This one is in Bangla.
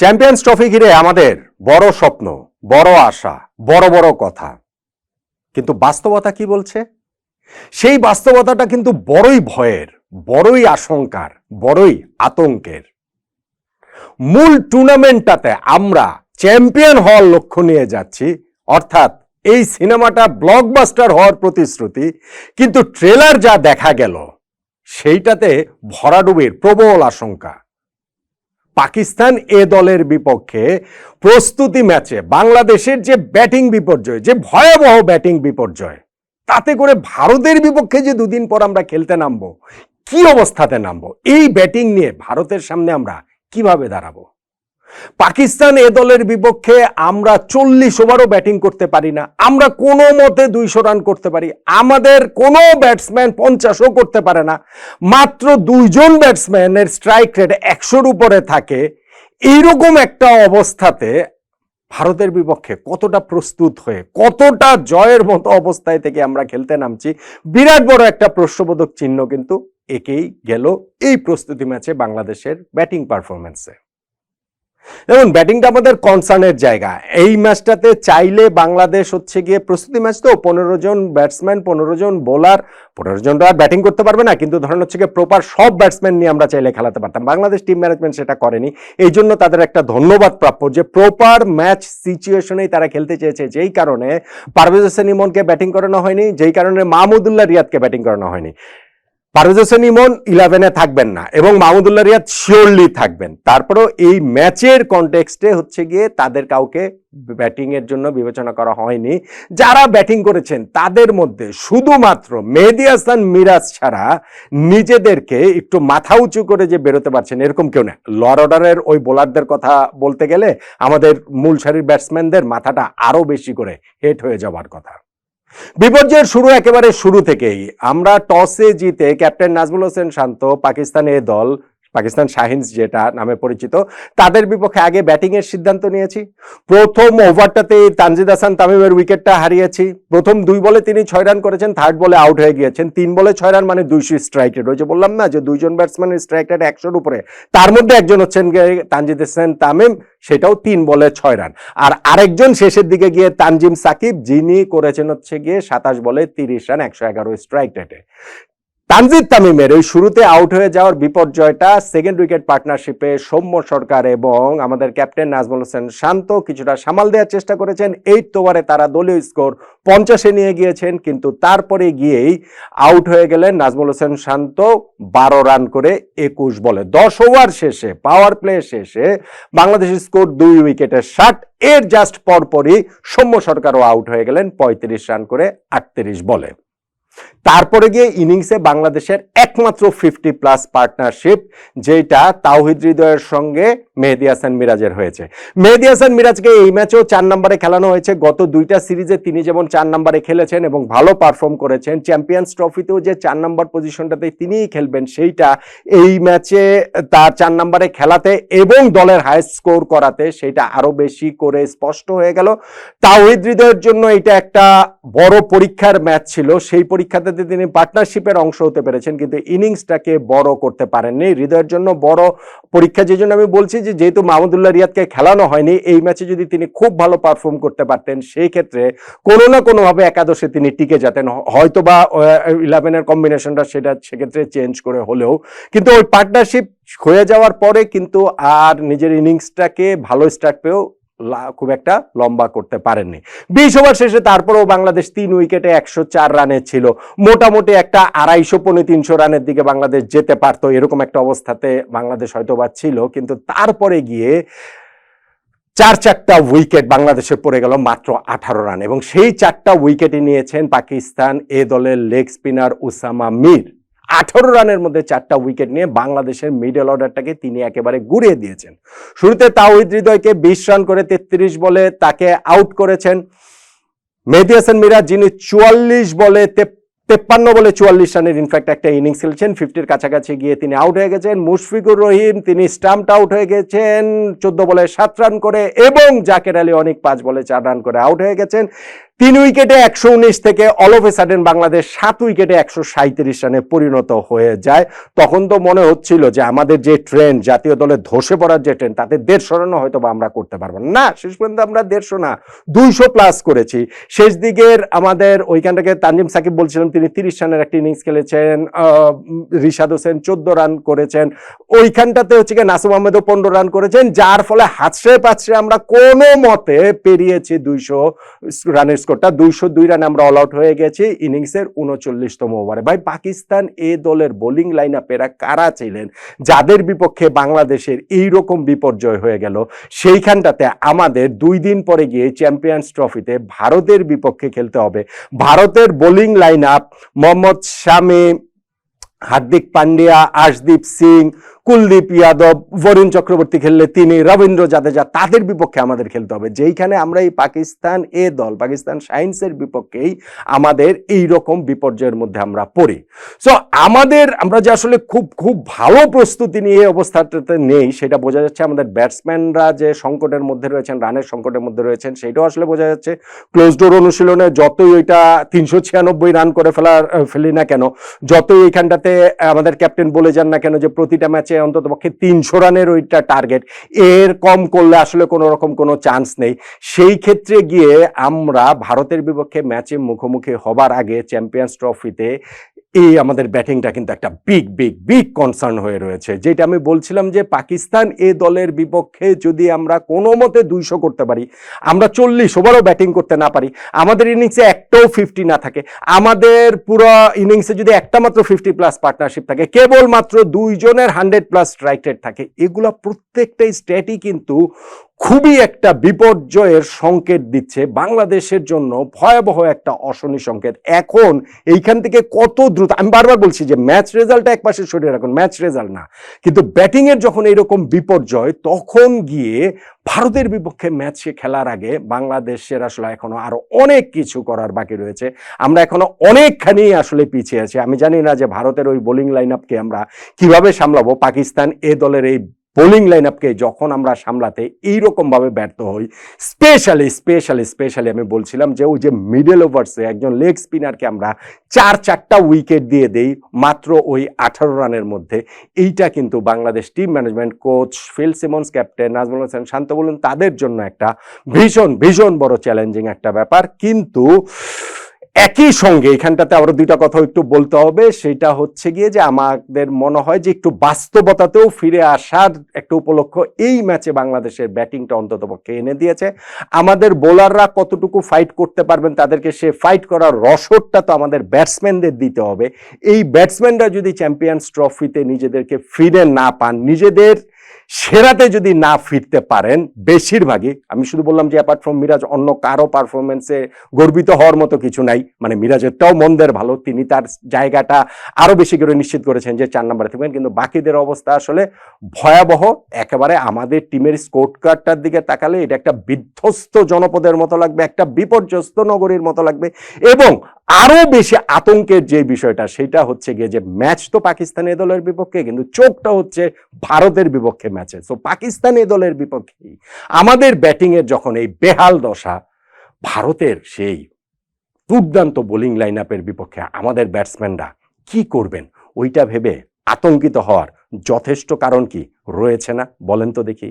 চ্যাম্পিয়ন্স ট্রফি ঘিরে আমাদের বড় স্বপ্ন, বড় আশা, বড় বড় কথা। কিন্তু বাস্তবতা কি বলছে? সেই বাস্তবতাটা কিন্তু বড়ই ভয়ের, বড়ই আশঙ্কার, বড়ই আতঙ্কের। মূল টুর্নামেন্টটাতে আমরা চ্যাম্পিয়ন হওয়ার লক্ষ্য নিয়ে যাচ্ছি, অর্থাৎ এই সিনেমাটা ব্লকবাস্টার হওয়ার প্রতিশ্রুতি, কিন্তু ট্রেলার যা দেখা গেল, সেইটাতে ভরাডুবির প্রবল আশঙ্কা। পাকিস্তান এ দলের বিপক্ষে প্রস্তুতি ম্যাচে বাংলাদেশের যে ব্যাটিং বিপর্যয়, যে ভয়াবহ ব্যাটিং বিপর্যয়, তাতে করে ভারতের বিপক্ষে যে দুদিন পর আমরা খেলতে নামবো, কি অবস্থাতে নামবো, এই ব্যাটিং নিয়ে ভারতের সামনে আমরা কীভাবে দাঁড়াবো? পাকিস্তান এ দলের বিপক্ষে আমরা চল্লিশ ওভারও ব্যাটিং করতে পারি না। আমরা কোনো মতে দুইশো রান করতে পারি। আমাদের কোনো ব্যাটসম্যান পঞ্চাশও করতে পারে না। মাত্র দুইজন ব্যাটসম্যানের স্ট্রাইক রেট একশোর উপরে থাকে। এইরকম একটা অবস্থাতে ভারতের বিপক্ষে কতটা প্রস্তুত হয়ে, কতটা জয়ের মতো অবস্থায় থেকে আমরা খেলতে নামছি, বিরাট বড় একটা প্রশ্নবোধক চিহ্ন কিন্তু একেই গেল এই প্রস্তুতি ম্যাচে বাংলাদেশের ব্যাটিং পারফরমেন্সে দেখুন, ব্যাটিংটা আমাদের কনসার্নের জায়গা। এই ম্যাচটাতে চাইলে বাংলাদেশ হচ্ছে গিয়ে প্রস্তুতি ম্যাচ তো, পনেরো জন ব্যাটসম্যান, পনেরো জন বোলার, পনেরো জন আর ব্যাটিং করতে পারবে না, কিন্তু ধরেন হচ্ছে গিয়ে প্রপার সব ব্যাটসম্যান নিয়ে আমরা চাইলে খেলাতে পারতাম। বাংলাদেশ টিম ম্যানেজমেন্ট সেটা করেনি। এই জন্য তাদের একটা ধন্যবাদ প্রাপ্য যে প্রপার ম্যাচ সিচুয়েশনেই তারা খেলতে চেয়েছে। যেই কারণে পারভেজ হোসেন ইমনকে ব্যাটিং করানো হয়নি, যেই কারণে মাহমুদুল্লাহ রিয়াদকে ব্যাটিং করানো হয়নি। পারভেজ হোসেন ইমন ইলেভেনে থাকবেন না এবং মাহমুদুল্লাহ রিয়াদ শিওরলি থাকবেন। তারপরেও এই ম্যাচের কনটেক্সটে হচ্ছে গিয়ে তাদের কাউকে ব্যাটিং এর জন্য বিবেচনা করা হয়নি। যারা ব্যাটিং করেছেন, তাদের মধ্যে শুধুমাত্র মেহেদি হাসান মিরাজ ছাড়া নিজেদেরকে একটু মাথা উঁচু করে যে বেরোতে পারছেন, এরকম কেউ না। লর অর্ডারের ওই বোলারদের কথা বলতে গেলে আমাদের মূল সারির ব্যাটসম্যানদের মাথাটা আরও বেশি করে হেট হয়ে যাওয়ার কথা। বিপর্যয়ের শুরু একেবারে শুরু থেকেই। আমরা টসে জিতে ক্যাপ্টেন নাজমুল হোসেন শান্ত পাকিস্তানের দল পাকিস্তান শাহিনস যেটা নামে পরিচিত, তাদের বিপক্ষে আগে ব্যাটিং এর সিদ্ধান্ত নিয়েছি। প্রথম ওভারটাতে তানজিদ হাসান তামিমের উইকেটটা হারিয়েছি। প্রথম দুই বলে তিনি ছয় রান করেছেন থার্ড বলে আউট হয়ে গিয়েছেন। তিন বলে ছয় রান মানে দুইশো স্ট্রাইক রেট ওই যে বললাম না যে দুইজন ব্যাটসম্যানের স্ট্রাইক রেট একশোর উপরে, তার মধ্যে একজন হচ্ছেন তানজিদ হাসান তামিম, সেটাও তিন বলে ছয় রান আর আরেকজন শেষের দিকে গিয়ে তানজিম সাকিব, যিনি করেছেন হচ্ছে গিয়ে সাতাশ বলে তিরিশ রান একশো এগারো স্ট্রাইক রেটে তানজিদ তামিমের ওই শুরুতে আউট হয়ে যাওয়ার বিপর্যয়টা সেকেন্ড উইকেট পার্টনারশিপে সৌম্য সরকার এবং আমাদের ক্যাপ্টেন নাজমুল হোসেন শান্ত কিছুটা সামাল দেওয়ার চেষ্টা করেছেন। এইট ওভারে তারা দলীয় স্কোর পঞ্চাশে নিয়ে গিয়েছেন, কিন্তু তারপরে গিয়েই আউট হয়ে গেলেন নাজমুল হোসেন শান্ত, বারো রান করে একুশ বলে। দশ ওভার শেষে পাওয়ার প্লে শেষে বাংলাদেশের স্কোর দুই উইকেটের ষাট। এর জাস্ট পরপরই সৌম্য সরকারও আউট হয়ে গেলেন, পঁয়ত্রিশ রান করে আটত্রিশ বলে। তারপরে গিয়ে ইনিংসে বাংলাদেশের একমাত্র ফিফটি প্লাস পার্টনারশিপ যেটা তাওহিদ হৃদয়ের সঙ্গে মেহেদি হাসান মিরাজের হয়েছে। মেহেদি হাসান মিরাজকে এই ম্যাচেও চার নম্বরে খেলানো হয়েছে। গত দুইটা সিরিজে তিনি যেমন চার নম্বরে খেলেছেন এবং ভালো পারফর্ম করেছেন, চ্যাম্পিয়ন্স ট্রফিতেও যে চার নম্বর পজিশনটাতে তিনিই খেলবেন, সেইটা এই ম্যাচে তার চার নম্বরে খেলাতে এবং দলের হায়েস্ট স্কোর করাতে সেটা আরও বেশি করে স্পষ্ট হয়ে গেল। তাওহিদ হৃদয়ের জন্য এটা একটা বড় পরীক্ষার ম্যাচ ছিল। সেই পরীক্ষাতে তিনি পার্টনারশিপের অংশ হতে পেরেছেন, কিন্তু ইনিংসটাকে বড় করতে পারেননি। হৃদয়ের জন্য বড় পরীক্ষা যে জন্য আমি বলছি যে, যেহেতু মাহমুদুল্লাহ রিয়াদকে খেলানো হয়নি, এই ম্যাচে যদি তিনি খুব ভালো পারফর্ম করতে পারতেন, সেই ক্ষেত্রে কোনো না কোনোভাবে একাদশে তিনি টিকে যেতেন। হয়তো বা ইলেভেনের কম্বিনেশনটা সেটা সেক্ষেত্রে চেঞ্জ করে হলেও, কিন্তু ওই পার্টনারশিপ হয়ে যাওয়ার পরে কিন্তু আর নিজের ইনিংসটাকে ভালো স্টার্ট পেয়েও খুব একটা লম্বা করতে পারেননি। বিশ ওভার শেষে তারপরেও বাংলাদেশ তিন উইকেটে একশো চার রানে ছিল। মোটামুটি একটা আড়াইশো পৌনে তিনশো রানের দিকে বাংলাদেশ যেতে পারতো, এরকম একটা অবস্থাতে বাংলাদেশ হয়তো বা ছিল। কিন্তু তারপরে গিয়ে চার চারটা উইকেট বাংলাদেশে পড়ে গেল মাত্র আঠারো রান। এবং সেই চারটা উইকেটই নিয়েছেন পাকিস্তান, এ দলের লেগ স্পিনার উসামা মির। আঠারো রানের মধ্যে চারটা উইকেট নিয়ে বাংলাদেশের মিডল অর্ডারটাকে তিনি একেবারে গুড়িয়ে দিয়েছেন। শুরুতে তাওহিদ হৃদয়কে বিশ রান করে তেত্রিশ বলে তাকে আউট করেছেন। মেহেদি হাসান মিরাজ, যিনি চুয়াল্লিশ বলে তেপ্পান্ন বলে চুয়াল্লিশ রানের ইনফ্যাক্ট একটা ইনিংস খেলছেন। ফিফটির কাছাকাছি গিয়ে তিনি আউট হয়ে গেছেন। মুশফিকুর রহিম, তিনি স্টাম্পড আউট হয়ে গেছেন। চোদ্দ বলে সাত রান করে এবং জাকের আলী অনেক পাঁচ বলে চার রান করে আউট হয়ে গেছেন। তিন উইকেটে একশো উনিশ থেকে all of a sudden Bangladesh সাত উইকেটে একশো সাঁত্রিশ রানে পরিণত হয়ে যায়। তখন তো মনে হচ্ছিল যে আমাদের যে ট্রেন জাতীয় দলে ধসে পড়ার যে ট্রেন তাতে দেড়শো রানও হয়তো বা আমরা করতে পারব না। শেষ পর্যন্ত আমরা দেড়শো না, দুইশো প্লাস করেছি। শেষ দিকের আমাদের ওইখানটাকে তানজিম সাকিব বলছিলাম তিনি তিরিশ রানের একটি ইনিংস খেলেছেন রিশাদ হোসেন চোদ্দ রান করেছেন। ওইখানটাতে হচ্ছে কি নাসুম আহমেদও পনেরো রান করেছেন, যার ফলে হাতসে পাচ্ছে আমরা কোনো মতে পেরিয়েছি দুইশো রানের স্কোরটা দুইশো দুই রানে আমরা অল আউট হয়ে গেছি। ইনিংসের উনচল্লিশতম ওভারে। ভাই, পাকিস্তান এ দলের বোলিং লাইন আপেরা কারা ছিলেন? যাদের বিপক্ষে বাংলাদেশের এই রকম বিপর্যয় হয়ে গেল, সেইখানটাতে আমাদের দুই দিন পরে গিয়ে চ্যাম্পিয়ন্স ট্রফিতে ভারতের বিপক্ষে খেলতে হবে। ভারতের bowling line up Mohammed Shami, Hardik Pandya, Arshdeep Singh Kuldeep Yadav, Varun Chakravarthy খেললে তিনি, রবীন্দ্র জাদেজা তাদের বিপক্ষে আমাদের খেলতে হবে। যেইখানে আমরা এই পাকিস্তান এ দল, পাকিস্তান সায়েন্সের বিপক্ষেই আমাদের এই রকম বিপর্যয়ের মধ্যে আমরা পড়ি। সো আমাদের, আমরা যে আসলে খুব খুব ভালো প্রস্তুতি নিয়ে অবস্থাটাতে নেই, সেটা বোঝা যাচ্ছে আমাদের ব্যাটসম্যানরা যে সংকটের মধ্যে রয়েছেন, রানের সংকটের মধ্যে রয়েছেন, সেটাও আসলে বোঝা যাচ্ছে। ক্লোজ ডোর অনুশীলনে যতই ওইটা তিনশো ছিয়ানব্বই রান করে ফেলার, ফেলি না কেন, যতই এইখানটাতে আমাদের ক্যাপ্টেন বলে যান না কেন যে প্রতিটা ম্যাচে অন্তত পক্ষে তিনশো রানের ওইটা টার্গেট এর কম করলে আসলে কোনো রকম কোনো চান্স নেই। সেই ক্ষেত্রে গিয়ে আমরা ভারতের বিপক্ষে ম্যাচে মুখোমুখি হবার আগে চ্যাম্পিয়ন্স ট্রফিতে এই আমাদের ব্যাটিংটা কিন্তু একটা বিগ বিগ বিগ কনসার্ন হয়ে রয়েছে। যেটা আমি বলছিলাম যে পাকিস্তান এ দলের বিপক্ষে যদি আমরা কোনো মতে দুইশো করতে পারি, আমরা চল্লিশ ওভারও ব্যাটিং করতে না পারি, আমাদের ইনিংসে একটাও ফিফটি না থাকে, আমাদের পুরো ইনিংসে যদি একটা মাত্র ফিফটি প্লাস পার্টনারশিপ থাকে, কেবলমাত্র দুইজনের হান্ড্রেড প্লাস স্ট্রাইক রেট থাকে, এগুলো প্রত্যেকটাই স্ট্যাটই কিন্তু খুবই একটা বিপর্যয়ের সংকেত দিচ্ছে বাংলাদেশের জন্য ভয়াবহ একটা অশনি সংকেত। এখন এইখান থেকে কত দ্রুত আমি বারবার বলছি যে ম্যাচ রেজাল্টটা এক পাশে সরিয়ে রাখুন, ম্যাচ রেজাল্ট না। কিন্তু ব্যাটিংয়ের যখন এইরকম বিপর্যয়, তখন গিয়ে ভারতের বিপক্ষে ম্যাচে খেলার আগে বাংলাদেশের আসলে এখনও আরও অনেক কিছু করার বাকি রয়েছে। আমরা এখনও অনেকখানি আসলে পিছিয়ে আছি। আমি জানি না যে ভারতের ওই বোলিং লাইন আপকে আমরা কীভাবে সামলাবো। পাকিস্তান এ দলের এই বোলিং লাইন আপকে যখন আমরা সামলাতে এইরকম ভাবে ব্যর্থ হই স্পেশালি স্পেশালি স্পেশালি আমি বলছিলাম যে ওই যে মিডল ওভার্সে একজন লেগ স্পিনারকে আমরা চার চারটা উইকেট দিয়ে দেই মাত্র ওই আঠারো রানের মধ্যে। এইটা কিন্তু Bangladesh team management coach Phil Simmons captain Najmul Hossain Shanto বলুন, তাদের জন্য একটা ভীষণ ভীষণ বড় চ্যালেঞ্জিং একটা ব্যাপার। কিন্তু একই সঙ্গে এখানটাতে আরও দুইটা কথা একটু বলতে হবে। সেটা হচ্ছে গিয়ে যে আমাদের মনে হয় যে একটু বাস্তবতাতেও ফিরে আসার একটা উপলক্ষ এই ম্যাচে বাংলাদেশের ব্যাটিংটা অন্তত পক্ষে এনে দিয়েছে। আমাদের বোলাররা কতটুকু ফাইট করতে পারবেন তাদেরকে সে ফাইট করার রসদটা তো আমাদের ব্যাটসম্যানদের দিতে হবে। এই ব্যাটসম্যানরা যদি চ্যাম্পিয়ন্স ট্রফিতে নিজেদেরকে ফিরে না পান, নিজেদের সেরাতে যদি না ফিরতে পারেন, বেশিরভাগই, আমি শুধু বললাম যে অ্যাপার্ট ফ্রম মিরাজ, অন্য কারও পারফরমেন্সে গর্বিত হওয়ার মতো কিছু নাই। মানে মিরাজেরটাও মন্দের ভালো, তিনি তার জায়গাটা আরও বেশি করে নিশ্চিত করেছেন যে চার নম্বরে থাকবেন। কিন্তু বাকিদের অবস্থা আসলে ভয়াবহ, একেবারে আমাদের টিমের স্কোর কার্ডটার দিকে তাকালে এটা একটা বিধ্বস্ত জনপদের মতো লাগবে, একটা বিপর্যস্ত নগরীর মতো লাগবে। এবং আরও বেশি আতঙ্কের যে বিষয়টা, সেটা হচ্ছে গিয়ে যে ম্যাচ তো পাকিস্তান এ দলের বিপক্ষে, কিন্তু চোখটা হচ্ছে ভারতের বিপক্ষে ম্যাচে পাকিস্তান এ দলের বিপক্ষে আমাদের ব্যাটিং এর যখন এই বেহাল দশা, ভারতের সেই দুর্দান্ত বোলিং লাইন আপের বিপক্ষে আমাদের ব্যাটসম্যানরা কি করবেন? ওইটা ভেবে আতঙ্কিত হওয়ার যথেষ্ট কারণ কি? রয়েছে না? বলেন তো দেখি।